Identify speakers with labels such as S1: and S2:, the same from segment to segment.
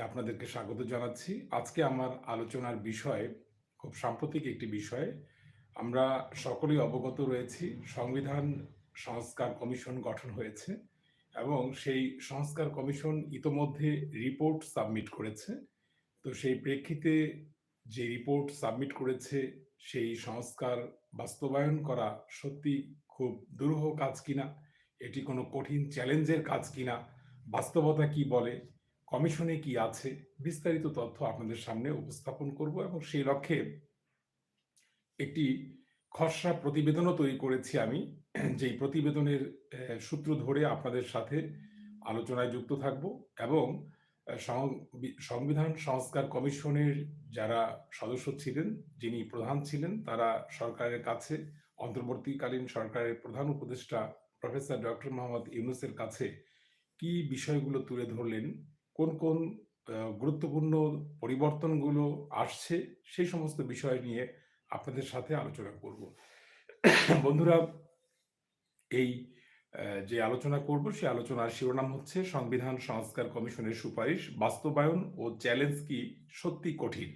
S1: আপনাদেরকে স্বাগত জানাচ্ছি। আজকে আমার আলোচনার বিষয় খুব সাম্প্রতিক একটি বিষয়। আমরা সকলেই অবগত রয়েছি, সংবিধান সংস্কার কমিশন গঠন হয়েছে এবং সেই সংস্কার কমিশন ইতোমধ্যে রিপোর্ট সাবমিট করেছে। তো সেই প্রেক্ষিতে যে রিপোর্ট সাবমিট করেছে, সেই সংস্কার বাস্তবায়ন করা সত্যি খুব দুরূহ কাজ কিনা? এটি কোনো কঠিন চ্যালেঞ্জের কাজ কিনা? বাস্তবতা কি বলে? কমিশনে কি আছে? বিস্তারিত তথ্য আপনাদের সামনে উপস্থাপন করব এবং সেই লক্ষ্যে একটি খসড়া প্রতিবেদনও তৈরি করেছি আমি। যেই প্রতিবেদনের সূত্র ধরে আপনাদের সাথে আলোচনায় যুক্ত থাকব এবং সংবিধান সংস্কার কমিশনের যারা সদস্য ছিলেন, যিনি প্রধান ছিলেন, তারা সরকারের কাছে অন্তর্বর্তীকালীন সরকারের প্রধান উপদেষ্টা প্রফেসর ডক্টর মোহাম্মদ ইউনুসের কাছে কি বিষয়গুলো তুলে ধরলেন, কোন, কোন গুরুত্বপূর্ণ পরিবর্তনগুলো আসছে, সেই সমস্ত বিষয় নিয়ে আপনাদের সাথে আলোচনা করব। বন্ধুরা এই যে আলোচনা করব, সেই আলোচনার শিরোনাম হচ্ছে সংবিধান সংস্কার কমিশনের সুপারিশ বাস্তবায়ন ও চ্যালেঞ্জ কি সত্যি কঠিন।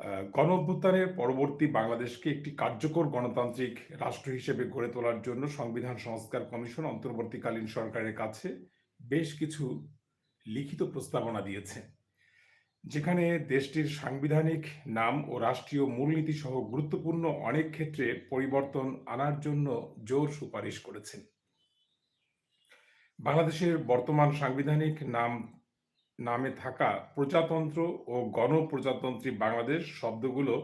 S1: আ গণঅভ্যুত্থানের পরবর্তী বাংলাদেশকে একটি কার্যকর গণতান্ত্রিক রাষ্ট্র হিসেবে গড়ে তোলার জন্য সংবিধান সংস্কার কমিশন অন্তর্বর্তীকালীন সরকারের কাছে বেশ কিছু লিখিত প্রস্তাবনা দিয়েছে। যেখানে দেশটির সাংবিধানিক নাম ও রাষ্ট্রীয় মূলনীতি সহ গুরুত্বপূর্ণ অনেক ক্ষেত্রে পরিবর্তন আনার জন্য জোর সুপারিশ করেছেন। বাংলাদেশের বর্তমান সাংবিধানিক নাম, নামে থাকা প্রজাতন্ত্র ও গণপ্রজাতন্ত্রী বাংলাদেশ শব্দগুলো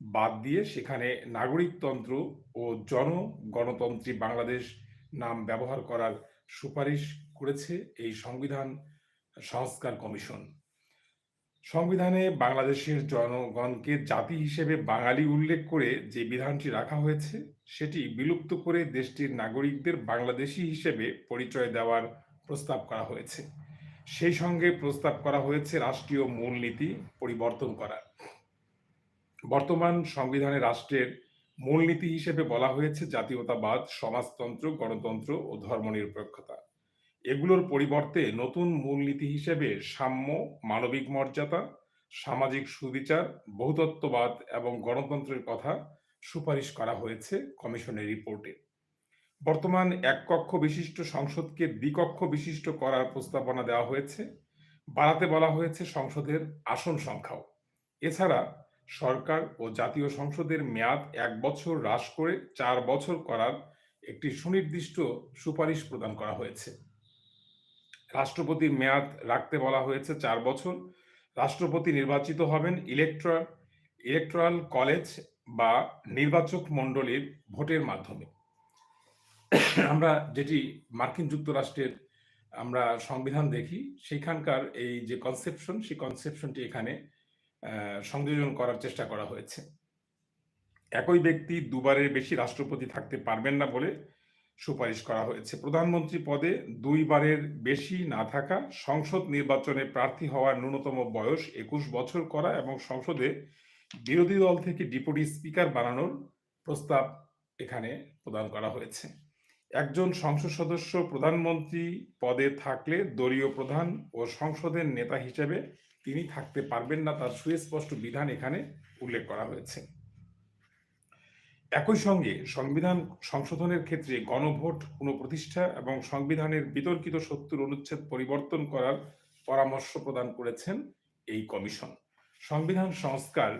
S1: বাদ দিয়ে সেখানে নাগরিকতন্ত্র ও জনগণতন্ত্রী বাংলাদেশ নাম ব্যবহার করার সুপারিশ করেছে এই সংবিধান সংস্কার কমিশন। সংবিধানে বাংলাদেশের জনগণকে জাতি হিসেবে বাঙালি উল্লেখ করে যে বিধানটি রাখা হয়েছে, সেটি বিলুপ্ত করে দেশটির নাগরিকদের বাংলাদেশি হিসেবে পরিচয় দেওয়ার প্রস্তাব করা হয়েছে। সেই সঙ্গে প্রস্তাব করা হয়েছে রাষ্ট্রীয় মূলনীতি পরিবর্তন করা। বর্তমান সংবিধানে রাষ্ট্রের মূলনীতি হিসেবে বলা হয়েছে জাতীয়তাবাদ, সমাজতন্ত্র, গণতন্ত্র ও ধর্মনিরপেক্ষতা। এগুলোর পরিবর্তে নতুন মূলনীতি হিসেবে সাম্য, মানবিক মর্যাদা, সামাজিক সুবিচার, বহুতত্ত্ববাদ এবং গণতন্ত্রের কথা সুপারিশ করা হয়েছে কমিশনের রিপোর্টে। বর্তমান এক কক্ষ বিশিষ্ট সংসদকে দ্বিকক্ষ বিশিষ্ট করার প্রস্তাবনা দেওয়া হয়েছে। বাড়াতে বলা হয়েছে সংসদের আসন সংখ্যাও। এছাড়া সরকার ও জাতীয় সংসদের মেয়াদ এক বছর হ্রাস করে চার বছর করার একটি সুনির্দিষ্ট সুপারিশ প্রদান করা হয়েছে। রাষ্ট্রপতির মেয়াদ রাখতে বলা হয়েছে চার বছর। রাষ্ট্রপতি নির্বাচিত হবেন ইলেকট্রা ইলেকটোরাল কলেজ বা নির্বাচক মণ্ডলীর ভোটের মাধ্যমে। আমরা যেটি মার্কিন যুক্তরাষ্ট্রের আমরা সংবিধান দেখি, সেখানকার এই যে কনসেপশন, সেই কনসেপশনটি এখানে সংযোজন করার চেষ্টা করা হয়েছে। একই ব্যক্তি দুবারের বেশি রাষ্ট্রপতি থাকতে পারবেন না বলে সুপারিশ করা হয়েছে। প্রধানমন্ত্রী পদে দুইবারের বেশি না থাকা, সংসদ নির্বাচনে প্রার্থী হওয়ার ন্যূনতম বয়স ২১ বছর করা এবং সংসদে বিরোধী দল থেকে ডিপুটি স্পিকার বানানোর প্রস্তাব এখানে প্রদান করা হয়েছে। একজন সংসদ সদস্য প্রধানমন্ত্রী পদে থাকলে দলীয় প্রধান ও সংসদের নেতা হিসেবে তিনি থাকতে পারবেন না, তার সুস্পষ্ট বিধান এখানে উল্লেখ করা হয়েছে। একই সঙ্গে সংবিধান সংশোধনের ক্ষেত্রে গণভোট, পুনঃপ্রতিষ্ঠা এবং সংবিধানের বিতর্কিত ৭০ অনুচ্ছেদ পরিবর্তন করার পরামর্শ প্রদান করেছেন এই কমিশন। সংবিধান সংস্কার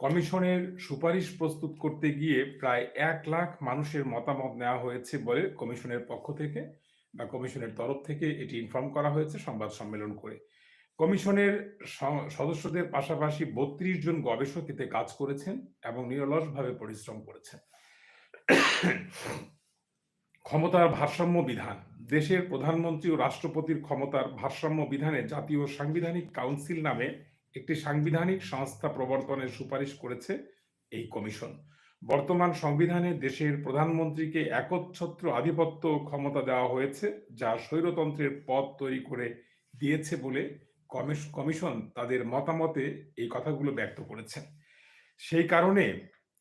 S1: কমিশনের সুপারিশ প্রস্তুত করতে গিয়ে প্রায় এক লাখ মানুষের মতামত নেওয়া হয়েছে বলে কমিশনের পক্ষ থেকে বা কমিশনের তরফ থেকে এটি ইনফর্ম করা হয়েছে সংবাদ সম্মেলন করে। কমিশনের সদস্যদের পাশাপাশি ৩২ জন গবেষক এতে কাজ করেছেন এবং নিরলসভাবে পরিশ্রম করেছেন। ক্ষমতার ভারসাম্য বিধান। দেশের প্রধানমন্ত্রী ও রাষ্ট্রপতির ক্ষমতার ভারসাম্য বিধানে জাতীয় সাংবিধানিক কাউন্সিল নামে একটি সাংবিধানিক সংস্থা প্রবর্তনের সুপারিশ করেছে এই কমিশন। বর্তমান সংবিধানে দেশের প্রধানমন্ত্রীকে একচ্ছত্র আধিপত্য ক্ষমতা দেওয়া হয়েছে, যা স্বৈরতন্ত্রের পথ তৈরি করে দিয়েছে বলে কমিশন তাদের মতামতে এই কথাগুলো ব্যক্ত করেছেন। সেই কারণে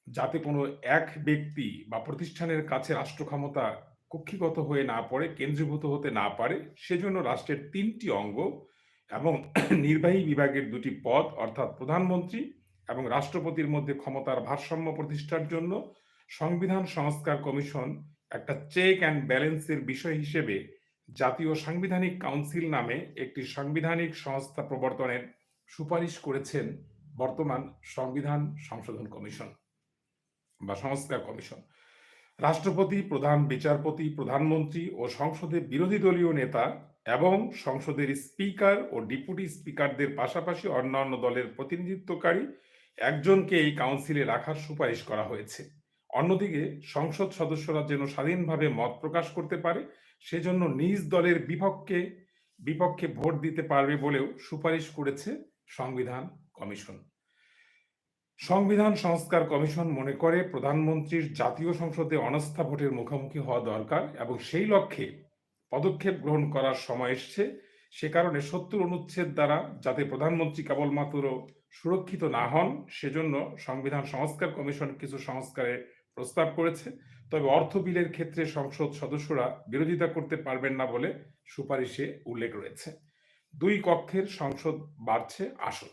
S1: যাতে কোনো এক ব্যক্তি বা প্রতিষ্ঠানের কাছে রাষ্ট্র ক্ষমতা কক্ষিগত হয়ে না পড়ে, কেন্দ্রীভূত হতে না পারে, সেজন্য রাষ্ট্রের তিনটি অঙ্গ এবং নির্বাহী বিভাগের দুটি পদ অর্থাৎ প্রধানমন্ত্রী এবং রাষ্ট্রপতির মধ্যে ক্ষমতার ভারসাম্য প্রতিষ্ঠার জন্য সংবিধান সংস্কার কমিশন একটা চেক অ্যান্ড ব্যালেন্সের বিষয় হিসেবে জাতীয় সাংবিধানিক কাউন্সিল নামে একটি সাংবিধানিক সংস্থা প্রবর্তনের সুপারিশ করেছেন বর্তমান সংবিধান সংশোধন কমিশন বা সংস্কার কমিশন। রাষ্ট্রপতি, প্রধান বিচারপতি, প্রধানমন্ত্রী ও সংসদের বিরোধী দলীয় নেতা এবং সংসদের স্পিকার ও ডিপুটি স্পিকারদের পাশাপাশি অন্যান্য দলের প্রতিনিধিত্বকারী একজনকে এই কাউন্সিলে রাখার সুপারিশ করা হয়েছে। অন্যদিকে সংসদ সদস্যরা যেন স্বাধীনভাবে মত প্রকাশ করতে পারে সেজন্য নিজ দলের বিপক্ষে বিপক্ষে ভোট দিতে পারবে বলেও সুপারিশ করেছে সংবিধান কমিশন। সংবিধান সংস্কার কমিশন মনে করে প্রধানমন্ত্রীর জাতীয় সংসদে অনাস্থা ভোটের মুখোমুখি হওয়া দরকার এবং সেই লক্ষ্যে পদক্ষেপ গ্রহণ করার সময় এসছে। সে কারণে সত্তর অনুচ্ছেদ দ্বারা যাতে প্রধানমন্ত্রী কেবলমাত্র সুরক্ষিত না হন, সেজন্য সংবিধান সংস্কার কমিশন কিছু সংস্কারের প্রস্তাব করেছে। তবে অর্থ বিলের ক্ষেত্রে সংসদ সদস্যরা বিরোধিতা করতে পারবেন না বলে সুপারিশে উল্লেখ রয়েছে। দুই কক্ষের সংসদ বাড়ছে আসন।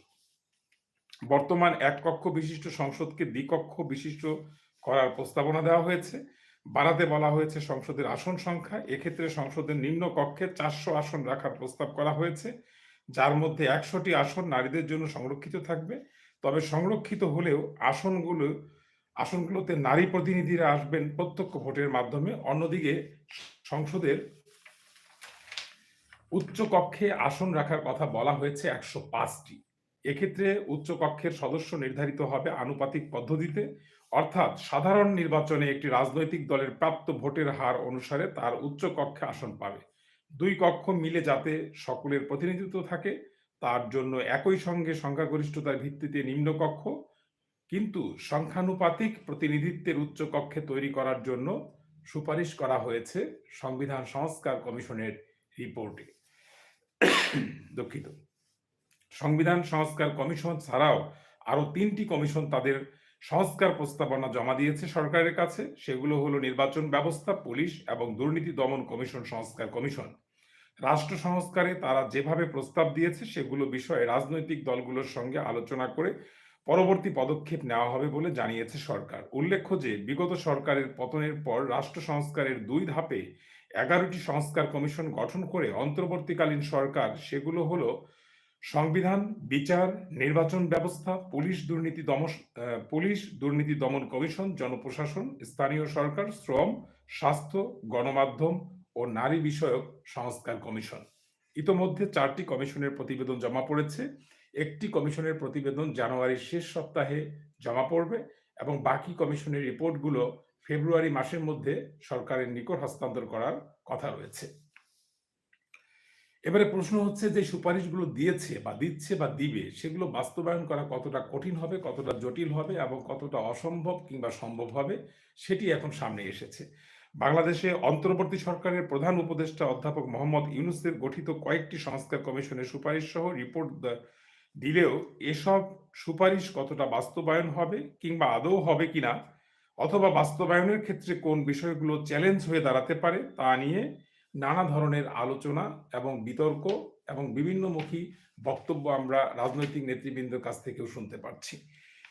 S1: বর্তমান এক কক্ষ বিশিষ্ট সংসদকে দ্বিকক্ষ বিশিষ্ট করার প্রস্তাবনা দেওয়া হয়েছে। বাড়াতে বলা হয়েছে সংসদের আসন সংখ্যা। এক্ষেত্রে সংসদের নিম্ন কক্ষে চারশো আসন রাখার প্রস্তাব করা হয়েছে, যার মধ্যে একশোটি আসন নারীদের জন্য সংরক্ষিত থাকবে। তবে সংরক্ষিত হলেও আসনগুলো আসনগুলোতে নারী প্রতিনিধিরা আসবেন প্রত্যক্ষ ভোটের মাধ্যমে। অন্যদিকে সংসদের উচ্চ কক্ষে আসন রাখার কথা বলা হয়েছে একশো পাঁচটি। এক্ষেত্রে উচ্চ কক্ষের সদস্য নির্ধারিত হবে আনুপাতিক পদ্ধতিতে। অর্থাৎ সাধারণ নির্বাচনে একটি রাজনৈতিক দলের প্রাপ্ত ভোটের হার অনুসারে তার উচ্চ কক্ষে আসন পাবে। দুই কক্ষ মিলে যাতে সকলের প্রতিনিধিত্ব থাকে, তার জন্য একই সঙ্গে সংখ্যাগরিষ্ঠতার ভিত্তিতে নিম্ন কক্ষ কিন্তু সংখ্যানুপাতিক প্রতিনিধিত্বের উচ্চ কক্ষে তৈরি করার জন্য সুপারিশ করা হয়েছে সংবিধান সংস্কার কমিশনের রিপোর্টে। দুঃখিত। সংবিধান সংস্কার কমিশন ছাড়াও আরও তিনটি কমিশন তাদের সংস্কার প্রস্তাবনা জমা দিয়েছে সরকারের কাছে। সেগুলো হলো নির্বাচন ব্যবস্থা, পুলিশ এবং দুর্নীতি দমন কমিশন, সংস্কার কমিশন। রাষ্ট্র সংস্কারে তারা যেভাবে প্রস্তাব দিয়েছে সেগুলো বিষয়ে রাজনৈতিক দলগুলোর সঙ্গে আলোচনা করে পরবর্তী পদক্ষেপ নেওয়া হবে বলে জানিয়েছে সরকার। উল্লেখ্য যে, বিগত সরকারের পতনের পর রাষ্ট্র সংস্কারের দুই ধাপে এগারোটি সংস্কার কমিশন গঠন করে অন্তর্বর্তীকালীন সরকার, সেগুলো হলো সংবিধান, বিচার, নির্বাচন ব্যবস্থা, পুলিশ দুর্নীতি দমন পুলিশ দুর্নীতি দমন কমিশন, জনপ্রশাসন, স্থানীয় সরকার, শ্রম, স্বাস্থ্য, গণমাধ্যম ও নারী বিষয়ক সংস্কার কমিশন। ইতোমধ্যে চারটি কমিশনের প্রতিবেদন জমা পড়েছে। একটি কমিশনের প্রতিবেদন জানুয়ারির শেষ সপ্তাহে জমা পড়বে এবং বাকি কমিশনের রিপোর্টগুলো ফেব্রুয়ারি মাসের মধ্যে সরকারের নিকট হস্তান্তর করার কথা রয়েছে। এবারে প্রশ্ন হচ্ছে যে, সুপারিশগুলো দিয়েছে বা দিচ্ছে বা দিবে, সেগুলো বাস্তবায়ন করা কতটা কঠিন হবে, কতটা জটিল হবে এবং কতটা অসম্ভব কিংবা সম্ভব হবে, সেটি এখন সামনে এসেছে। বাংলাদেশে অন্তর্বর্তী সরকারের প্রধান উপদেষ্টা অধ্যাপক মোহাম্মদ ইউনুসের গঠিত কয়েকটি সংস্কার কমিশনের সুপারিশ সহ রিপোর্ট দিলেও এসব সুপারিশ কতটা বাস্তবায়ন হবে কিংবা আদৌ হবে কিনা, অথবা বাস্তবায়নের ক্ষেত্রে কোন বিষয়গুলো চ্যালেঞ্জ হয়ে দাঁড়াতে পারে তা নিয়ে নানা ধরনের আলোচনা এবং বিতর্ক এবং বিভিন্নমুখী বক্তব্য আমরা রাজনৈতিক নেতৃবৃন্দের কাছ থেকেও শুনতে পাচ্ছি।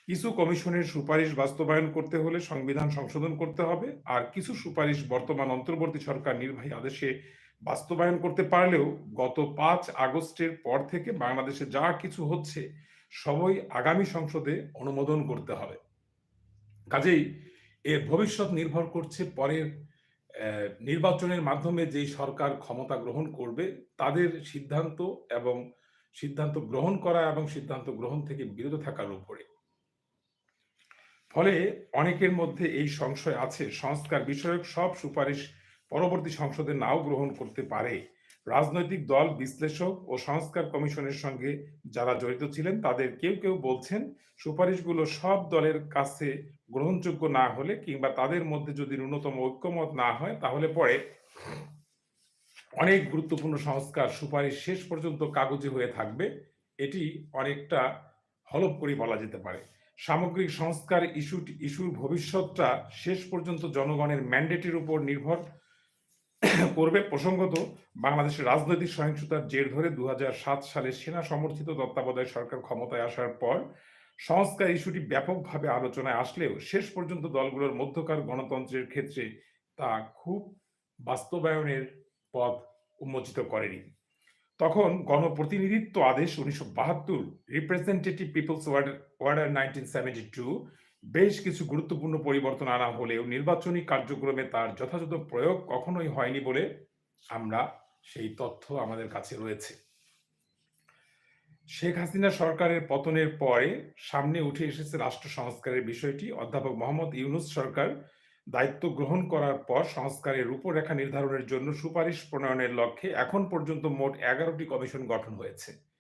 S1: কিছু কমিশনের সুপারিশ বাস্তবায়ন করতে হলে সংবিধান সংশোধন করতে হবে, আর কিছু সুপারিশ বর্তমান অন্তর্বর্তী সরকার নির্বাহী আদেশে বাস্তবায়ন করতে পারলেও গত পাঁচ আগস্টের পর থেকে বাংলাদেশে যা কিছু হচ্ছে, সবই আগামী সংসদে অনুমোদন করতে হবে। কাজেই এর ভবিষ্যৎ নির্ভর করছে পরের নির্বাচনের মাধ্যমে যেই সরকার ক্ষমতা গ্রহণ করবে, তাদের সিদ্ধান্ত এবং সিদ্ধান্ত গ্রহণ করা এবং সিদ্ধান্ত গ্রহণ থেকে বিরত থাকার উপরে। ফলে অনেকের মধ্যে এই সংশয় আছে। সংস্কার বিষয়ক সব সুপারিশ পরবর্তী সংসদে নাও গ্রহণ করতে পারে। রাজনৈতিক দল, বিশ্লেষক ও সংস্কার কমিশনের সঙ্গে যারা জড়িত ছিলেন, তাদের কেউ কেউ বলছেন, সুপারিশগুলো সব দলের কাছে গ্রহণযোগ্য না হলে কিংবা তাদের মধ্যে যদি ন্যূনতম ঐক্যমত না হয়, তাহলে পরে অনেক গুরুত্বপূর্ণ সংস্কার সুপারিশ শেষ পর্যন্ত কাগজে হয়ে থাকবে। এটি অনেকটা হলপ করে বলা যেতে পারে। সামগ্রিক সংস্কার ইস্যু ইস্যুর ভবিষ্যৎটা শেষ পর্যন্ত জনগণের ম্যান্ডেটের উপর নির্ভর করবে প্রসঙ্গত বাংলাদেশের রাজনৈতিক সহিংসতার জের ধরে দু হাজার সাত সালে সেনা সমর্থিত তত্ত্বাবধায়ক সরকার ক্ষমতায় আসার পর সংস্কার ইস্যুটি ব্যাপকভাবে আলোচনায় আসলেও শেষ পর্যন্ত দলগুলোর মধ্যকার গণতন্ত্রের ক্ষেত্রে তা খুব বাস্তবায়নের পথ উন্মোচিত করেনি। তখন গণপ্রতিনিধিত্ব আদেশ উনিশশো বাহাত্তর representative peoples order nineteen seventy two বেশ কিছু গুরুত্বপূর্ণ পরিবর্তন আনা হলেও নির্বাচনী কার্যক্রমে তার যথাযথ প্রয়োগ কখনোই হয়নি বলে আমরা সেই তথ্য আমাদের কাছে রয়েছে। শেখ হাসিনা সরকারের পতনের পরে সামনে উঠে এসেছে রাষ্ট্র সংস্কারের বিষয়টি। অধ্যাপক মোহাম্মদ ইউনুস সরকার দায়িত্ব গ্রহণ করার পর সংস্কারের রূপরেখা নির্ধারণের জন্য সুপারিশ প্রণয়নের লক্ষ্যে এখন পর্যন্ত মোট এগারোটি কমিশন গঠন হয়েছে।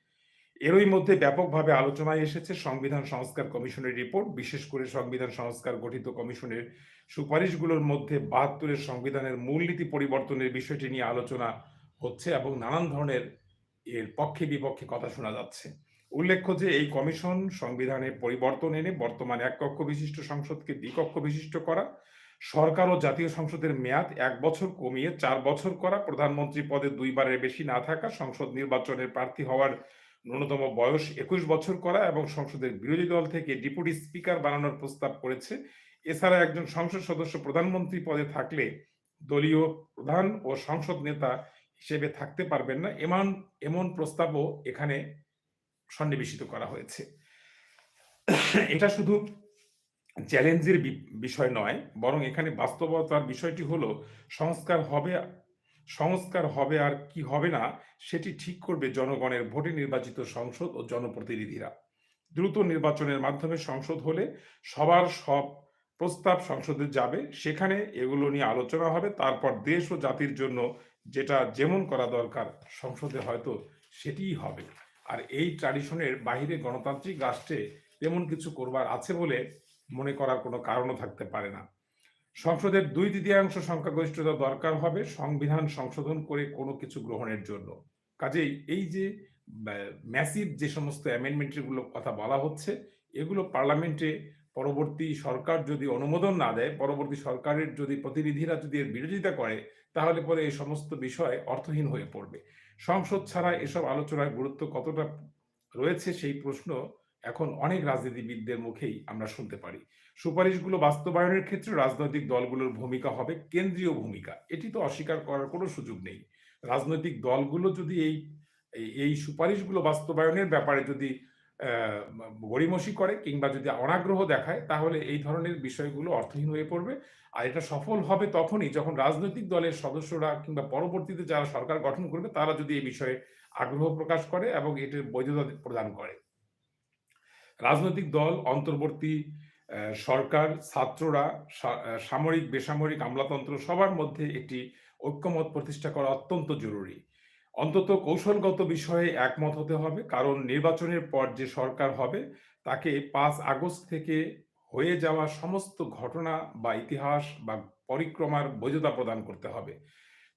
S1: এরই মধ্যে ব্যাপকভাবে আলোচনায় এসেছে সংবিধান সংস্কার কমিশনের রিপোর্ট, বিশেষ করে সংবিধান সংস্কার গঠিত কমিশনের সুপারিশগুলোর মধ্যে বাহাত্তরের সংবিধানের মূলনীতি পরিবর্তনের বিষয়টি নিয়ে আলোচনা হচ্ছে এবং নানান ধরনের এর পক্ষে বিপক্ষে কথা শোনা যাচ্ছে। উল্লেখ্য যে এই কমিশন সংবিধানে পরিবর্তন এনে বর্তমান এক কক্ষ বিশিষ্ট সংসদকে দ্বিকক্ষ বিশিষ্ট করা, সরকার ও জাতীয় সংসদের মেয়াদ এক বছর কমিয়ে চার বছর করা, প্রধানমন্ত্রী পদে দুইবারের বেশি না থাকা, সংসদ নির্বাচনের প্রার্থী হওয়ার ন্যূনতম বয়স একুশ বছর করা এবং সংসদের বিরোধী দল থেকে ডিপুটি স্পিকার বানানোর প্রস্তাব করেছে। এছাড়া একজন সংসদ সদস্য প্রধানমন্ত্রী পদে থাকলে দলীয় প্রধান ও সংসদ নেতা হিসেবে থাকতে পারবেন না। এমন এমন প্রস্তাবও এখানে সন্নিবেশিত করা হয়েছে। এটা শুধু চ্যালেঞ্জের বিষয় নয়, বরং এখানে বাস্তবতার বিষয়টি হলো, সংস্কার হবে সংস্কার হবে আর কি হবে না, সেটি ঠিক করবে জনগণের ভোটে নির্বাচিত সংসদ ও জনপ্রতিনিধিরা। দ্রুত নির্বাচনের মাধ্যমে সংসদ হলে সবার সব প্রস্তাব সংসদে যাবে, সেখানে এগুলো নিয়ে আলোচনা হবে, তারপর দেশ ও জাতির জন্য যেটা যেমন করা দরকার সংসদে হয়তো সেটিই হবে। আর এই ট্র্যাডিশনের বাহিরে গণতান্ত্রিক রাষ্ট্রে তেমন কিছু করবার আছে বলে মনে করার কোনো কারণও থাকতে পারে না। সংসদের দুই তৃতীয়াংশ সংখ্যাগরিষ্ঠতা দরকার হবে সংবিধান সংশোধন করে কোনো কিছু গ্রহণের জন্য। কাজেই এই যে ম্যাসিভ যে সমস্ত অ্যামেন্ডমেন্টগুলো কথা বলা হচ্ছে, এগুলো পার্লামেন্টে পরবর্তী সরকার যদি অনুমোদন না দেয়, পরবর্তী সরকারের যদি প্রতিনিধিরা যদি এর বিরোধিতা করে, তাহলে পরে এই সমস্ত বিষয় অর্থহীন হয়ে পড়বে। সংসদ ছাড়া এসব আলোচনার গুরুত্ব কতটা রয়েছে সেই প্রশ্ন এখন অনেক রাজনীতিবিদদের মুখেই আমরা শুনতে পারি। সুপারিশগুলো বাস্তবায়নের ক্ষেত্রে রাজনৈতিক দলগুলোর ভূমিকা হবে, কেন্দ্রীয় ভূমিকা। এটি তো অস্বীকার করার কোনো সুযোগ নেই। রাজনৈতিক দলগুলো যদি এই এই সুপারিশগুলো বাস্তবায়নের ব্যাপারে যদি গড়িমসি করে কিংবা যদি অনাগ্রহ দেখায়, তাহলে এই ধরনের বিষয়গুলো অর্থহীন হয়ে পড়বে। আর এটা সফল হবে তখনই যখন রাজনৈতিক দলের সদস্যরা কিংবা পরবর্তীতে যারা সরকার গঠন করবে, তারা যদি এই বিষয়ে আগ্রহ প্রকাশ করে এবং এটির বৈধতা প্রদান করে। রাজনৈতিক দল অন্তর্বর্তী সরকার, ছাত্ররা সামরিক, বেসামরিক আমলাতন্ত্র সবার মধ্যে একটি ঐক্যমত প্রতিষ্ঠা করা অত্যন্ত জরুরি। অন্তত কৌশলগত বিষয়ে একমত হতে হবে, কারণ নির্বাচনের পর যে সরকার হবে, তাকে পাঁচ আগস্ট থেকে হয়ে যাওয়া সমস্ত ঘটনা বা ইতিহাস বা পরিক্রমার বৈধতা প্রদান করতে হবে।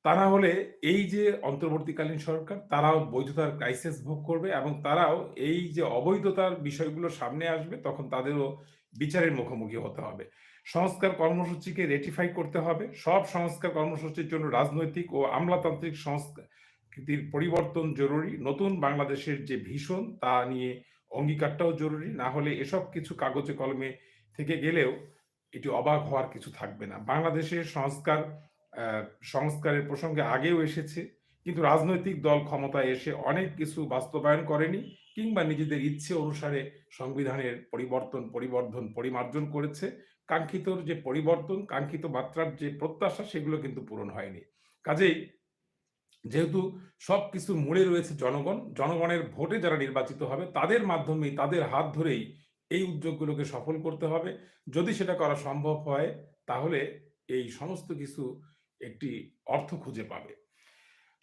S1: তা না হলে এই যে অন্তর্বর্তীকালীন সরকার, তারাও বৈধতার ক্রাইসিস ভোগ করবে এবং তারাও এই যে অবৈধতার বিষয়গুলো সামনে আসবে, তখন তাদেরও বিচারের মুখোমুখি হতে হবে। সংস্কার কর্মসূচিকে রেটিফাই করতে হবে। সব সংস্কার কর্মসূচির জন্য রাজনৈতিক ও আমলাতান্ত্রিক সংস্কৃতির পরিবর্তন জরুরি। নতুন বাংলাদেশের যে ভীষণ তা নিয়ে অঙ্গীকারটাও জরুরি। না হলে এসব কিছু কাগজে কলমে থেকে গেলেও এটি অবাক হওয়ার কিছু থাকবে না। বাংলাদেশের সংস্কার সংস্কারের প্রসঙ্গে আগেও এসেছে, কিন্তু রাজনৈতিক দল ক্ষমতায় এসে অনেক কিছু বাস্তবায়ন করেনি কিংবা নিজেদের ইচ্ছে অনুসারে সংবিধানের পরিবর্তন, পরিবর্ধন, পরিমার্জন করেছে। কাঙ্ক্ষিত যে পরিবর্তন, কাঙ্ক্ষিত মাত্রার যে প্রত্যাশা, সেগুলো কিন্তু পূরণ হয়নি। কাজেই যেহেতু সব কিছু মূলে রয়েছে জনগণ, জনগণের ভোটে যারা নির্বাচিত হবে, তাদের মাধ্যমেই, তাদের হাত ধরেই এই উদ্যোগগুলোকে সফল করতে হবে। যদি সেটা করা সম্ভব হয়, তাহলে এই সমস্ত কিছু একটি অর্থ খুঁজে পাবে।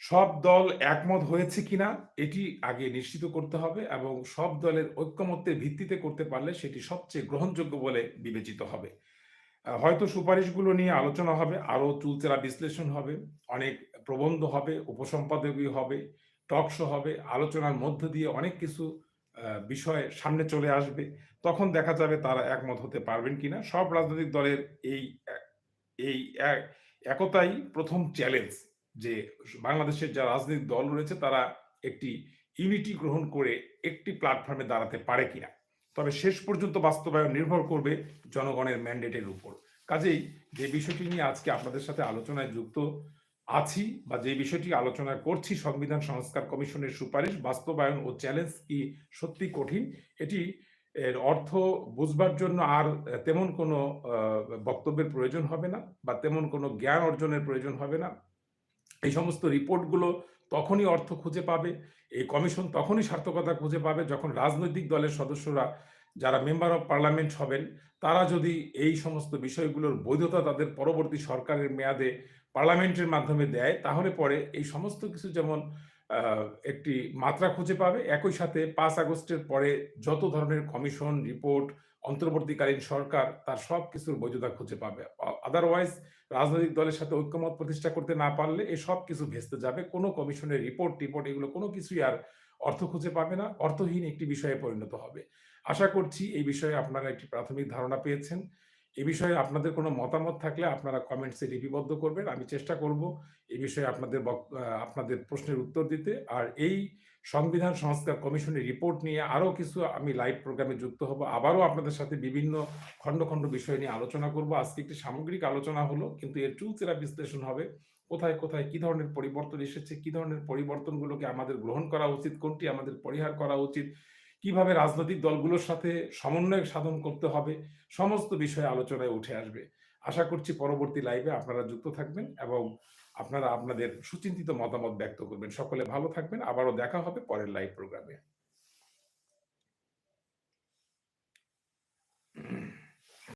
S1: সব দল একমত হয়েছে কিনা, এটি আগে নিশ্চিত করতে হবে এবং সব দলের ঐক্যমত্যের ভিত্তিতে করতে পারলে সেটি সবচেয়ে গ্রহণযোগ্য বলে বিবেচিত হবে। হয়তো সুপারিশগুলো নিয়ে আলোচনা হবে, আরও চুলচেরা বিশ্লেষণ হবে, অনেক প্রবন্ধ হবে, উপসম্পাদকীয় হবে টকশো হবে, আলোচনার মধ্য দিয়ে অনেক কিছু বিষয় সামনে চলে আসবে। তখন দেখা যাবে তারা একমত হতে পারবেন কিনা। সব রাজনৈতিক দলের এই এই একতাই প্রথম চ্যালেঞ্জ যে বাংলাদেশের যা রাজনৈতিক দল রয়েছে, তারা একটি ইউনিটি গ্রহণ করে একটি প্ল্যাটফর্মে দাঁড়াতে পারে কিনা। তবে শেষ পর্যন্ত বাস্তবায়ন নির্ভর করবে জনগণের ম্যান্ডেটের উপর। কাজেই যে বিষয়টি নিয়ে আজকে আপনাদের সাথে আলোচনায় যুক্ত আছি বা যে বিষয়টি আলোচনা করছি সংবিধান সংস্কার কমিশনের সুপারিশ, বাস্তবায়ন ও চ্যালেঞ্জ কি সত্যি কঠিন, এটি এর অর্থ বুঝবার জন্য আর তেমন কোনো বক্তব্যের প্রয়োজন হবে না বা তেমন কোনো জ্ঞান অর্জনের প্রয়োজন হবে না। এই সমস্ত রিপোর্টগুলো তখনই অর্থ খুঁজে পাবে, এই কমিশন তখনই সার্থকতা খুঁজে পাবে যখন রাজনৈতিক দলের সদস্যরা যারা মেম্বার অফ পার্লামেন্ট হবেন, তারা যদি এই সমস্ত বিষয়গুলোর বৈধতা তাদের পরবর্তী সরকারের মেয়াদে পার্লামেন্টের মাধ্যমে দেয়, তাহলে পরে এই সমস্ত কিছু যেমন একটি মাত্রা খুঁজে পাবে। একই সাথে পাঁচ আগস্টের পরে যত ধরনের কমিশন, রিপোর্ট, অন্তর্বর্তীকালীন সরকার, তার সব কিছুর বৈধতা খুঁজে পাবে। আদারওয়াইজ রাজনৈতিক দলের সাথে ঐক্যমত প্রতিষ্ঠা করতে না পারলে এই সব কিছু ভেস্তে যাবে। কোনো কমিশনের রিপোর্ট, টিপোর্ট এগুলো কোনো কিছুই আর অর্থ খুঁজে পাবে না। অর্থহীন একটি বিষয়ে পরিণত হবে। আশা করছি এই বিষয়ে আপনারা একটি প্রাথমিক ধারণা পেয়েছেন। এই বিষয়ে আপনাদের কোনো মতামত থাকলে আপনারা কমেন্টসে লিপিবদ্ধ করবেন। আমি চেষ্টা করব এ বিষয়ে আপনাদের আপনাদের প্রশ্নের উত্তর দিতে। আর এই সংবিধান সংস্কার কমিশনের রিপোর্ট নিয়ে আরও কিছু আমি লাইভ প্রোগ্রামে যুক্ত হব। আবারও আপনাদের সাথে বিভিন্ন খণ্ড খণ্ড বিষয় নিয়ে আলোচনা করব। আজকে একটি সামগ্রিক আলোচনা হলো, কিন্তু এর চুলচেরা বিশ্লেষণ হবে। কোথায় কোথায় কি ধরনের পরিবর্তন এসেছে, কি ধরনের পরিবর্তনগুলোকে আমাদের গ্রহণ করা উচিত, কোনটি আমাদের পরিহার করা উচিত কীভাবে রাজনৈতিক দলগুলোর সাথে সমন্বয় সাধন করতে হবে, সমস্ত বিষয়ে আলোচনায় উঠে আসবে। আশা করছি পরবর্তী লাইভে আপনারা যুক্ত থাকবেন এবং আপনারা আপনাদের সুচিন্তিত মতামত ব্যক্ত করবেন। সকলে ভালো থাকবেন। আবারও দেখা হবে পরের লাইভ প্রোগ্রামে